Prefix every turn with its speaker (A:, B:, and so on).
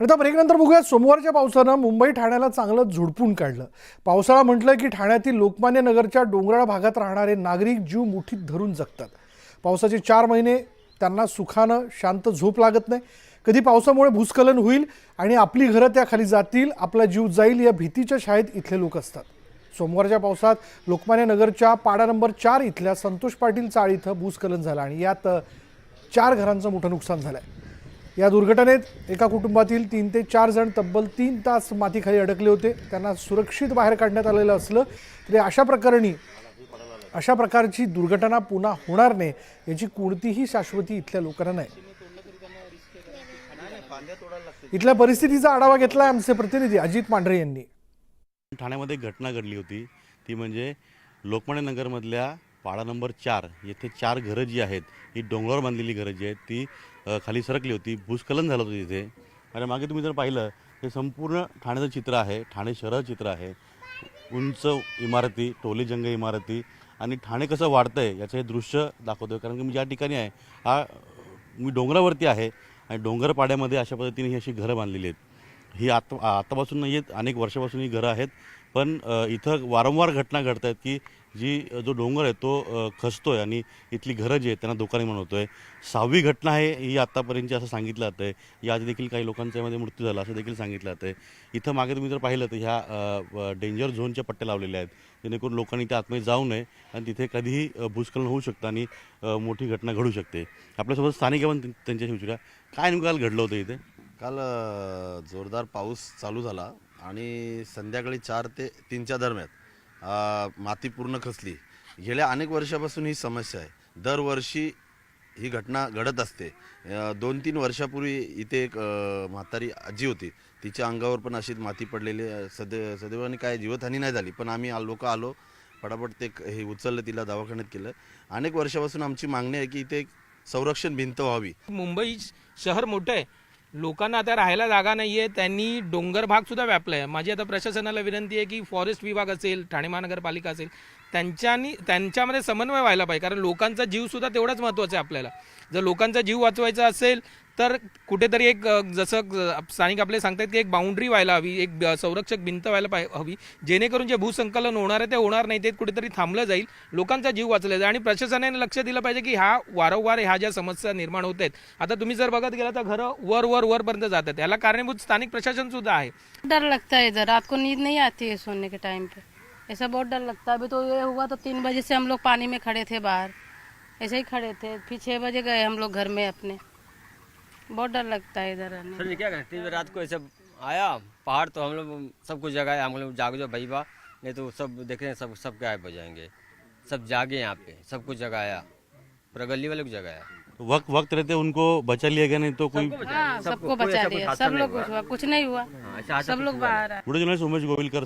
A: आणि आता ब्रेकनंतर बघूया सोमवारच्या पावसानं मुंबई ठाण्याला चांगलं झुडपून काढलं. पावसाळा म्हटलं की ठाण्यातील लोकमान्य नगरच्या डोंगराळ भागात राहणारे नागरिक जीव मुठीत धरून जगतात. पावसाचे चार महिने त्यांना सुखानं शांत झोप लागत नाही. कधी पावसामुळे भूस्खलन होईल आणि आपली घरं त्याखाली जातील आपला जीव जाईल या भीतीच्या शाळेत इथले लोक असतात. सोमवारच्या पावसात लोकमान्य नगरच्या पाडा नंबर चार इथल्या संतोष पाटील चाळ इथं भूस्खलन झालं आणि यात चार घरांचं मोठं नुकसान झालं आहे या दुर्घटनेत एका कुटुंबातील तीन ते चार जण तब्बल तीन तास मातीखाली अडकले होते. त्यांना सुरक्षित बाहेर काढण्यात आलेलं असलं तरी अशा प्रकरणी अशा प्रकारची दुर्घटना पुन्हा होणार नाही याची कोणतीही शाश्वती इथल्या लोकांना नाही. इथल्या परिस्थितीचा आढावा घेतला आमचे प्रतिनिधी अजित पांढरे यांनी.
B: ठाण्यामध्ये एक घटना घडली होती. ती म्हणजे लोकमान्य नगरमधल्या पाडा नंबर चार येथे चार घरं जी आहेत ही डोंगरावर बांधलेली घरं जी आहेत ती खाली सरकली होती भूस्खलन झालं होतं तिथे. आणि मागे तुम्ही जर पाहिलं हे संपूर्ण ठाण्याचं चित्र आहे ठाणे शहराचं चित्र आहे. उंच इमारती टोलेजंग इमारती आणि ठाणे कसं वाढतं आहे याचं हे दृश्य दाखवतो कारण की मी ज्या ठिकाणी आहे हा मी डोंगरावरती आहे आणि डोंगरपाड्यामध्ये अशा पद्धतीने ही अशी घरं बांधलेली आहेत. ही आत्ता आत्तापासून नाही आहेत अनेक वर्षापासून ही घरं आहेत पण इथं वारंवार घटना घडत आहेत की जी जो डोंगर आहे तो खसतो आहे आणि इथली घरं जी आहेत त्यांना धोका निर्माण होतोय सहावी घटना आहे ही आत्तापर्यंतची असं सांगितलं जातं आहे याआधी देखील काही लोकांचा यामध्ये मृत्यू झाला असं देखील सांगितलं जातं आहे इथं मागे तुम्ही जर पाहिलं तर ह्या डेंजर झोनच्या पट्ट्या लावलेल्या आहेत जेणेकरून लोकांनी त्या आतमध्ये जाऊ नये आणि तिथे कधीही भूस्खलन होऊ शकतं आणि मोठी घटना घडू शकते. आपल्यासोबत स्थानिक आपण त्यांच्याशी विचारूया काय नेमकं काल घडलं होतं इथे?
C: काल जोरदार पाऊस चालू झाला आणि संध्याकाळी चार ते तीनच्या दरम्यान माती पूर्ण खचली गेल्या अनेक वर्षापासून ही समस्या आहे. दरवर्षी ही घटना घडत असते. दोन तीन वर्षापूर्वी इथे एक म्हातारी आजी होती. तिच्या अंगावर पण अशीच माती पडलेली सदैव सदै सदैवाने काय जीवतहानी नाही झाली पण आम्ही लोक आलो. फटाफट ते हे उचललं तिला दवाखान्यात केलं. अनेक वर्षापासून आमची मागणी आहे की इथे एक संरक्षण भिंत व्हावी.
D: मुंबई शहर मोठं आहे. लोकांना आता राहायला जागा नाही आहे त्यांनी डोंगर भाग सुद्धा व्यापला आहे माझी आता प्रशासनाला विनंती आहे की फॉरेस्ट विभाग असेल ठाणे महानगरपालिका असेल त्यांच्यानी त्यांच्यामध्ये समन्वय व्हायला पाहिजे. कारण लोकांचा जीवसुद्धा तेवढाच महत्त्वाचा आहे आपल्याला. जर लोकांचा जीव वाचवायचा असेल तर कुठेतरी एक जसं स्थानिक आपले सांगतात की एक बाउंड्री व्हायला हवी एक संरक्षक भिंत व्हायला पाहि हवी. जेणेकरून जे भूसंकलन होणार आहे ते होणार नाही ते कुठेतरी थांबलं जाईल. लोकांचा जीव वाचला जाईल. आणि प्रशासनाने लक्ष दिलं पाहिजे की हा वारंवार ह्या ज्या समस्या निर्माण होत आहेत आता तुम्ही जर बघत गेला तर घरं वर वर वरपर्यंत जातात. याला कारणीभूत स्थानिक प्रशासन सुद्धा आहे.
E: डर लगता है इधर. रात को नींद नहीं आती है सोने के टाइम पे. ऐसा बहुत डर लगता है। अभी तो ये हुआ तो तीन बजे से हम लोग पानी में खड़े थे बाहर। ऐसे ही खड़े थे। फिर छः बजे गए हम लोग घर में अपने। बहुत डर लगता है इधर आने
F: सर ये क्या करें तीन बजे रात को ऐसे आया? पहाड़ तो हम लोग सब कुछ जगह हम लोग जाग जो भाई बा। नहीं तो सब देख रहे हैं सब सब गायब हो जाएँगे। सब जागे यहाँ पे। सब कुछ जगह आया। पूरा गली वाले को जगह आया।
B: वक्त वक्त रहते उनको बचा लिया गया नहीं तो कोई
E: हाँ सबको बचा दिया सब लोग कुछ हुआ। कुछ नहीं हुआ। सब लोग बाहर
B: उमेश गोविलकर